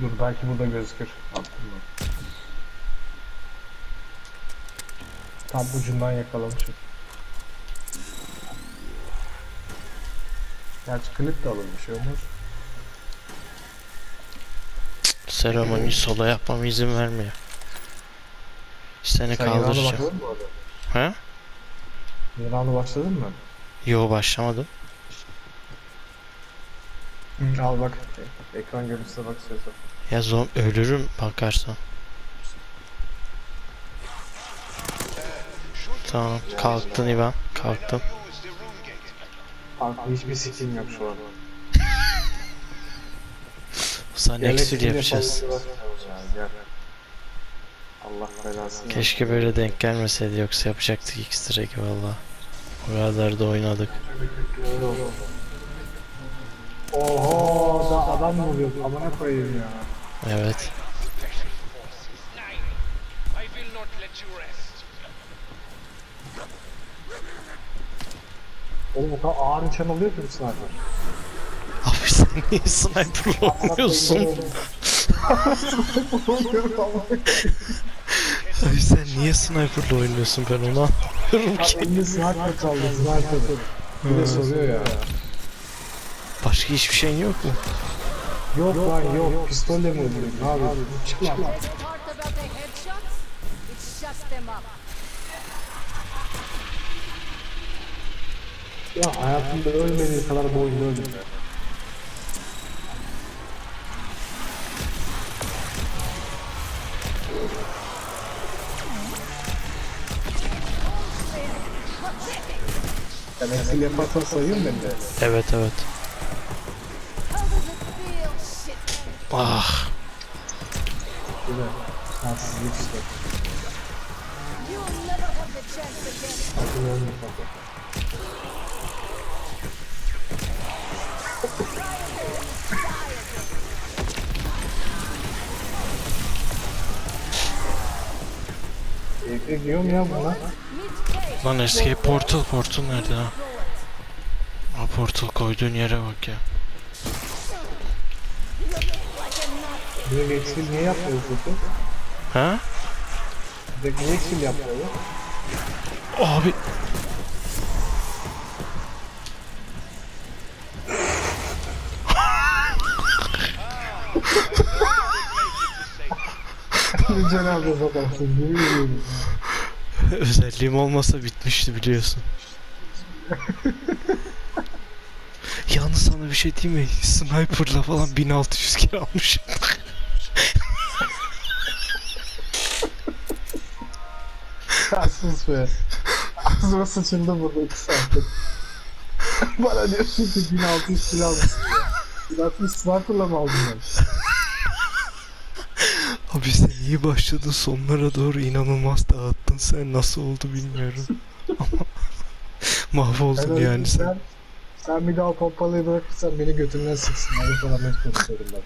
Dur belki burada gözükür. Tam ucundan yakalamışım. Gerçi klip de şey olmaz. Seremoni sola yapmama izin vermiyor. Seni Sen Yunan'da kaldıracağım. başladın mı orada? Ha? Yunan'da başladın mı? Yo başlamadım. Hı, al bak. Ekran görüntüsüne bak istiyorsan. Ya zom ölürüm bakarsan. Tamam kalktın İvan. Kalktım. Kanka hiçbir sikim yok şu an. Eksül ekstra yapacağız. Allah belasını. Keşke böyle denk gelmeseydi yoksa yapacaktık ekstra ki valla. O kadar da oynadık. Oho da adam mı oluyor? Amına koyayım ya. Evet. Oğlum o kadar ağır nişan oluyor ki bu sniper. Abi sen niye sniper'la oynuyorsun? Abi sen niye sniper'la oynuyorsun ben onu anlamıyorum ki. elinde sniper çaldı sniper. Bir de soruyor ya. Başka hiçbir şeyin yok mu? Yok lan yok. Pistolle mi öldürüyor? Ne yapıyorsun? Çık lan. Ya hayatımda ölmediği kadar bu oyunda öldüm. Sen eksil yaparsan sayayım beni de. Evet evet. Again. Sakın ölme sakın. Elektrik yiyor mu ya buna? Lan escape portal portal nerede ha? Ha portal koyduğun yere bak ya. Bir eksil niye yapmıyor peki? Ha? Bir niye eksil yapmıyor? Abi. Cenab-ı bakarsın. Ne bileyim. Özelliğim olmasa bitmişti biliyorsun. Yalnız sana bir şey diyeyim mi? Sniper'la falan 1600 kere almışım. Sus be. Ağzıma sıçıldı burada iki saattir. Bana diyorsun ki 1600 kilo almışsın ya. 1600 sniper'la mı aldın ben? Abi sen iyi başladın sonlara doğru inanılmaz dağıttın sen nasıl oldu bilmiyorum. Ama mahvoldun Ben yani sen. Sen, sen bir daha pompalıyı bırakırsan beni götümden sıksın. Ben falan net konuşuyorum ben.